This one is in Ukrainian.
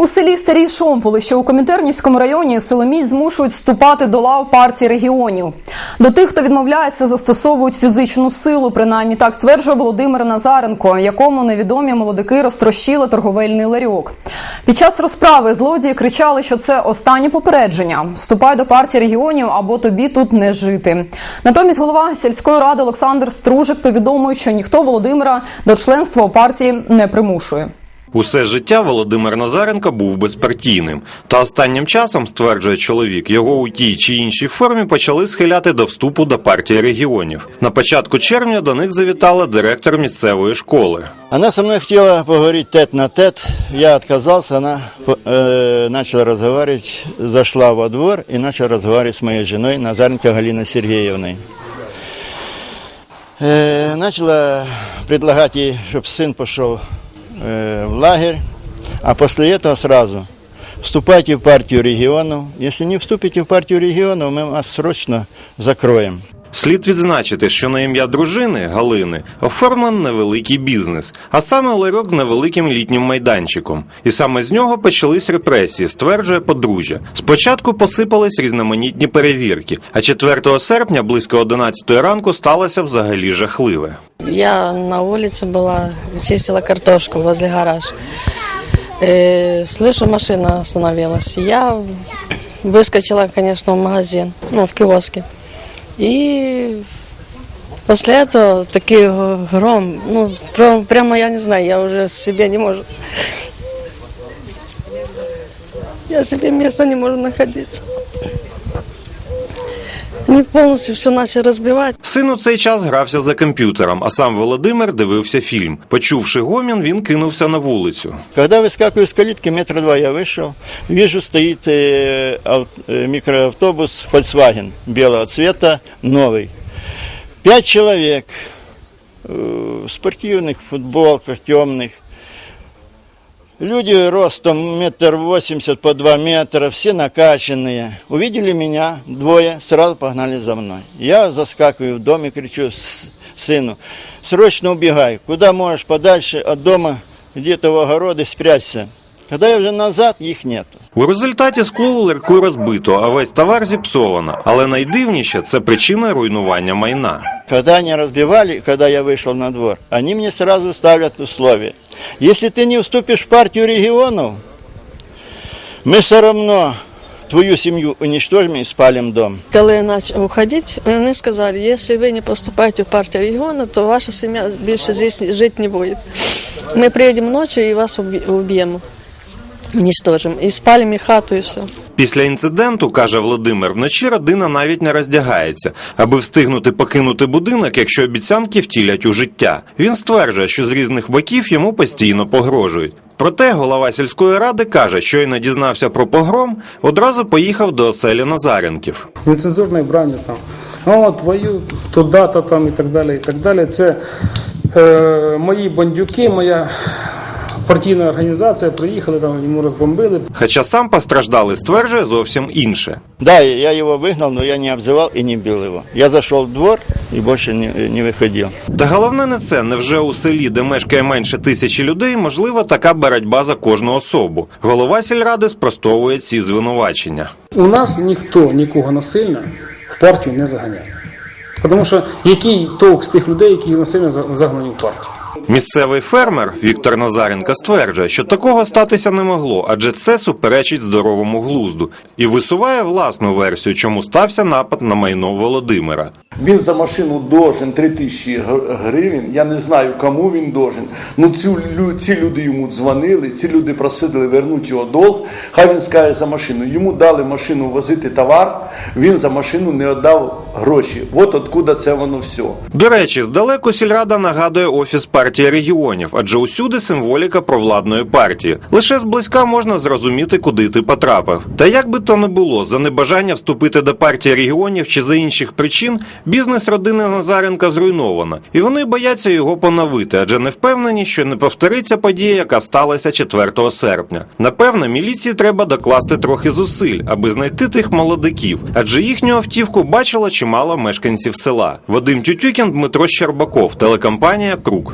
У селі Старій Шомполи, що у Комінтернівському районі, силоміць змушують вступати до лав партії регіонів. До тих, хто відмовляється, застосовують фізичну силу. Принаймні так стверджує Володимир Назаренко, якому невідомі молодики розтрощили торговельний ларьок. Під час розправи злодії кричали, що це останнє попередження: вступай до партії регіонів або тобі тут не жити. Натомість голова сільської ради Олександр Стружик повідомив, що ніхто Володимира до членства у партії не примушує. Усе життя Володимир Назаренко був безпартійним. Та останнім часом, стверджує чоловік, його у тій чи іншій формі почали схиляти до вступу до партії регіонів. На початку червня до них завітала директор місцевої школи. Она со мной хотела поговорить тет на тет. Я отказался, она э, начала разговаривать, зашла во двор и начала разговаривать с моей женой Назаренко Галиной Сергеевной. Э, начала предлагать ей, чтобы сын пошел э, в лагерь, а после этого сразу вступайте в партию регионов. Если не вступите в партию регионов, мы вас срочно закроем. Слід відзначити, що на ім'я дружини Галини оформлений невеликий бізнес, а саме ларьок з невеликим літнім майданчиком. І саме з нього почались репресії, стверджує подружжя. Спочатку посипались різноманітні перевірки, а 4 серпня близько 11 ранку сталося взагалі жахливе. Я на улице была, чистила картошку возле гараж. Э, слышу, машина остановилась. Я выскочила, конечно, в магазин, ну, в киоске. И после этого такой гром, ну, прям- прямо я не знаю, я уже себе не могу. Я себе места не могу находиться. Они полностью все начали разбивать. Син у цей час грався за комп'ютером, а сам Володимир дивився фільм. Почувши гомін, він кинувся на вулицю. Когда выскакиваю с калитки, метра два я вышел, вижу, стоит э, ав- э, микроавтобус Volkswagen белого цвета, новый. Пять человек э, в спортивных футболках темных. Люди ростом метр восемьдесят по два метра, все накачанные. Увидели меня, двое, сразу погнали за мной. Я заскакиваю в дом и кричу с- сыну, срочно убегай, куда можешь подальше от дома, где-то в огороды спрячься. Когда я вже назад, їх нету. У результаті скло у ларьку розбито, а весь товар зіпсовано. Але найдивніше це причина руйнування майна. Когда они разбивали, когда я вышел на двор, они мне сразу ставят условие. Если ты не вступишь в партию регионов, мы все равно твою семью уничтожим и спалим дом. Коли я почав уходити, вони сказали, якщо ви не поступаєте в партію регіону, то ваша сім'я більше здесь жити не буде. Ми приїдемо ночі і вас уб'є- уб'ємо, уничтожимо. І спалимо і хату, і все. Після інциденту, каже Володимир, вночі родина навіть не роздягається, аби встигнути покинути будинок, якщо обіцянки втілять у життя. Він стверджує, що з різних боків йому постійно погрожують. Проте голова сільської ради каже, що й не дізнався про погром, одразу поїхав до оселі Назаренків. нецензурною бранню там. О, твою туди-то там і так далі. І так далі. Це е, мої бандюки, моя партійна організація приїхали, там йому розбомбили. Хоча сам постраждалий стверджує зовсім інше. Да, я его выгнал, но я не обзывал и не бил его. Я зашел в двор и больше не, не выходил. Та головне не це. Невже у селі, де мешкає менше тисячі людей, можлива така боротьба за кожну особу? Голова сільради спростовує ці звинувачення. У нас ніхто нікого насильно в партію не заганяє. Тому що який толк з тих людей, які насильно за- загнані в партію? Місцевий фермер Віктор Назаренко стверджує, що такого статися не могло, адже це суперечить здоровому глузду, і висуває власну версію, чому стався напад на майно Володимира. Він за машину должен 3 тисячі гривень. Я не знаю, кому він должен. Ну цю, ці люди йому дзвонили, ці люди просили вернути його долг. Хай він скаже за машину. Йому дали машину возити товар, він за машину не віддав гроші. От откуда це воно все. До речі, здалеку сільрада нагадує офіс партії регіонів, адже усюди символіка провладної партії. Лише зблизька можна зрозуміти, куди ти потрапив. Та як би то не було, за небажання вступити до партії регіонів чи за інших причин, бізнес родини Назаренка зруйновано, і вони бояться його поновити, адже не впевнені, що не повториться подія, яка сталася 4 серпня. Напевно, міліції треба докласти трохи зусиль, аби знайти тих молодиків, адже їхню автівку бачило чимало мешканців села. Вадим Тютюкін, Дмитро Щербаков, телекомпанія Круг.